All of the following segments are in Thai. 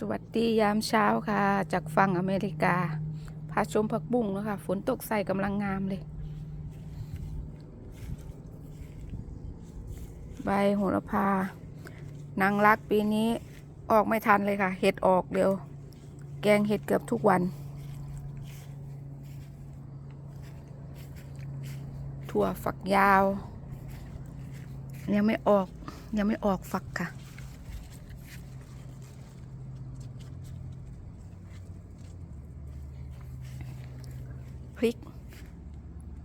สวัสดียามเช้าค่ะ จากฝั่งอเมริกา พาชมผักบุ้งแล้วค่ะฝนตกใส่กำลังงามเลย ใบโหระพานางรักปีนี้ออกไม่ทันเลยค่ะ เห็ดออกเร็ว แกงเห็ดเกือบทุกวัน ถั่วฝักยาว ยังไม่ออกยังไม่ออกฝักค่ะ พริก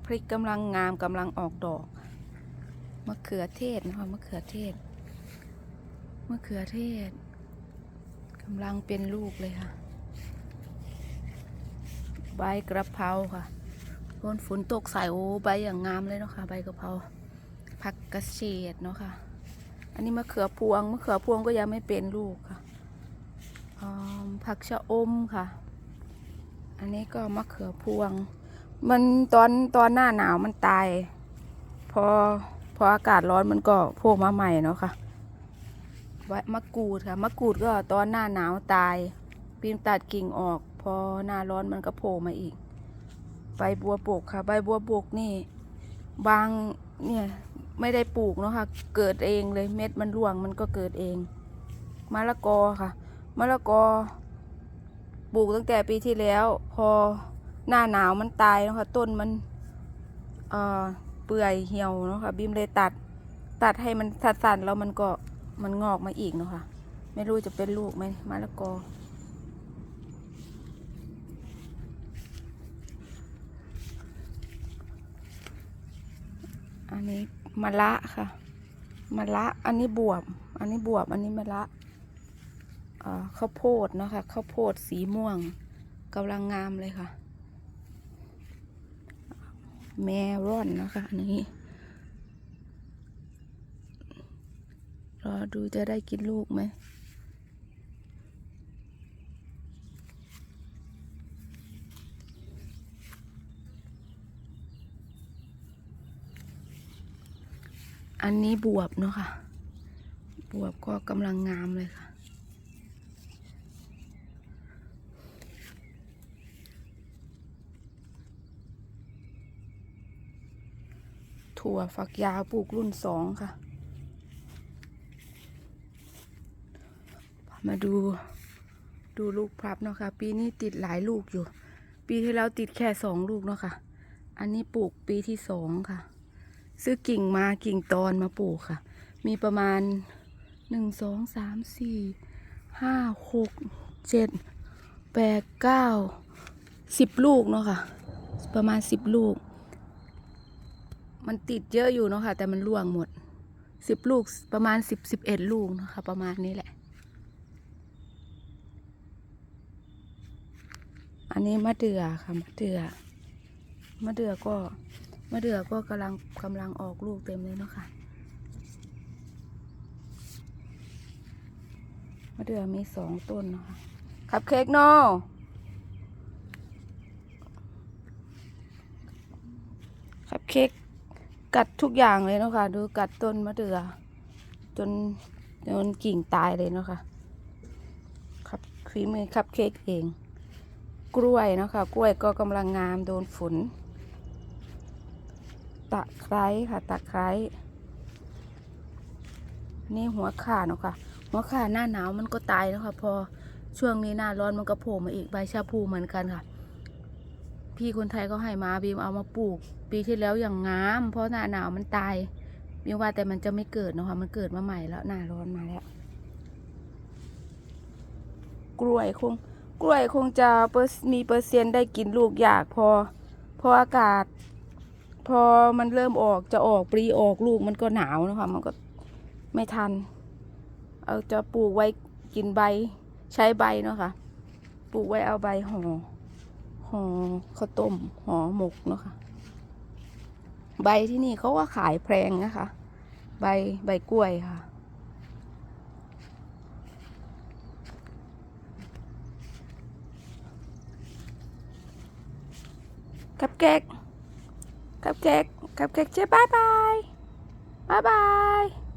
พริกกำลังงามกำลังออกดอก มะเขือเทศนะคะมะเขือเทศ มะเขือเทศกำลังเป็นลูกเลยค่ะ ใบกระเพราค่ะโดนฝนตกใส่โอ้ใบอย่างงามเลยเนาะค่ะ ใบกระเพราผักกระเฉดเนาะค่ะ อันนี้มะเขือพวงมะเขือพวงก็ยังไม่เป็นลูกค่ะผักชะอมค่ะ อันนี้ก็มะเขือพวง มันตอนตอนหน้าหนาวมันตาย พอพออากาศร้อนมันก็โผล่มาใหม่เนาะค่ะไว้มะกรูดค่ะมะกรูดก็ตอนหน้าหนาวตายปีนตัดกิ่งออก พอหน้าร้อนมันก็โผล่มาอีก ใบบัวบกค่ะ ใบบัวบกนี่ บางเนี่ยไม่ได้ปลูกเนาะค่ะ เกิดเองเลยเม็ดมันร่วงมันก็เกิดเองมะละกอค่ะมะละกอปลูกตั้งแต่ปีที่แล้ว พอ หน้าหนาวมันตายแล้วค่ะต้นมันเอ่อเปื่อยเหี่ยวเนาะค่ะบิมเลยตัด ตัดให้มันสั้นๆแล้วมันก็มันงอกมาอีกเนาะค่ะไม่รู้จะเป็นลูกไหมมะละกออันนี้มะละค่ะมะละ อันนี้บวบ อันนี้บวบ อันนี้มะละอ่อข้าวโพดเนาะค่ะข้าวโพดสีม่วงกำลังงามเลยค่ะ แมรอนนะคะอันนี้ รอดูจะได้กินลูกไหมอันนี้บวบเนาะค่ะ บวบก็กำลังงามเลยค่ะ ถั่วฝักยาวปลูกรุ่นสองค่ะ มาดูดูลูกพลับเนาะค่ะ ปีนี้ติดหลายลูกอยู่ ปีที่แล้วติดแค่สองลูกเนาะค่ะ อันนี้ปลูกปีที่สองค่ะ ซื้อกิ่งมากิ่งตอนมาปลูกค่ะ มีประมาณหนึ่งสองสามสี่ห้าหกเจ็ดแปดเก้าสิบลูกเนาะค่ะ ประมาณสิบลูก มันติดเยอะอยู่เนาะค่ะ แต่มันร่วงหมดสิบลูกประมาณสิบสิบเอ็ดลูกเนาะคะ ประมาณนี้แหละ อันนี้มะเดื่อค่ะมะเดื่อมะเดื่อก็มะเดื่อก็กำลังกำลังออกลูกเต็มเลยเนาะค่ะมะเดื่อมีสองต้นเนาะคะคับเค้กโนคับเค้ก กัดทุกอย่างเลยเนาะค่ะ ดูกัดต้นมะเดื่อจนจนกิ่งตายเลยเนาะค่ะครับฝีมือคับเค้กเอง กล้วยเนาะค่ะ กล้วยก็กำลังงามโดนฝนตะไคร้ค่ะ ตะไคร้นี่หัวข่าเนาะค่ะ หัวข่าหน้าหนาวมันก็ตายแล้วค่ะ พอช่วงนี้หน้าร้อนมันก็โผล่มาอีกใบชาพูเหมือนกันค่ะ พี่คนไทยก็ให้มาบีมเอามาปลูก ปีที่แล้วอย่างงาม เพราะหน้าหนาวมันตายบีมว่าแต่มันจะไม่เกิดนะคะมันเกิดมาใหม่แล้วหน้าร้อนมาแล้ว กล้วยคง กล้วยคงจะมีเปอร์เซ็นต์ได้กินลูกยากพอ พออากาศ พอมันเริ่มออกจะออกปลีออกลูกมันก็หนาวนะคะมันก็ไม่ทัน เอาจะปลูกไว้กินใบใช้ใบเนาะค่ะปลูกไว้เอาใบห่อ ห่อข้าวต้มห่อหมกเนาะค่ะ ใบที่นี่เขาว่าขายแพงนะคะ ใบใบกล้วยค่ะ กับเก๊กกับเก๊กกับเก๊กเจ๊บายบายบายบาย